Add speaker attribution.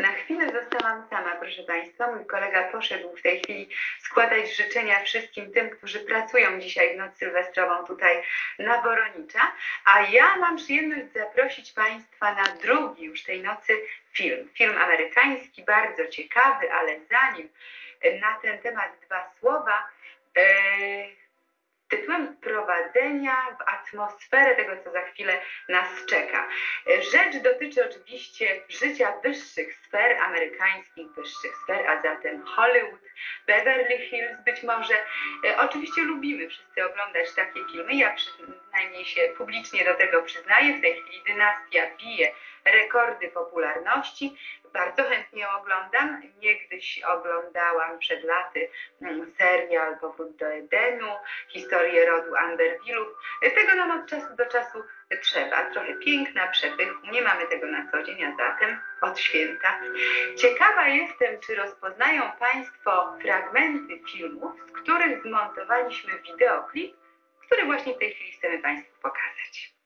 Speaker 1: Na chwilę zostałam sama, proszę Państwa. Mój kolega poszedł w tej chwili składać życzenia wszystkim tym, którzy pracują dzisiaj w noc sylwestrową tutaj na Woronicza. A ja mam przyjemność zaprosić Państwa na drugi już tej nocy film. Film amerykański, bardzo ciekawy, ale zanim na ten temat dwa słowa. E, tytułem prowadzenia w atmosferę tego, co za chwilę nas czeka. Rzecz dotyczy oczywiście życia wyższych sfer, amerykańskich wyższych sfer, a zatem Hollywood, Beverly Hills być może. E, oczywiście lubimy wszyscy oglądać takie filmy, ja przynajmniej się publicznie do tego przyznaję. W tej chwili dynastia bije rekordy popularności. Bardzo chętnie ją oglądam. Niegdyś oglądałam przed laty mm, serial Powrót do Edenu, historię rodu Ambervillów. Tego nam od czasu do czasu trzeba. Trochę piękna, przepychu. Nie mamy tego na co dzień, a zatem od święta. Ciekawa jestem, czy rozpoznają Państwo fragmenty filmów, z których zmontowaliśmy wideoklip, który właśnie w tej chwili chcemy Państwu pokazać.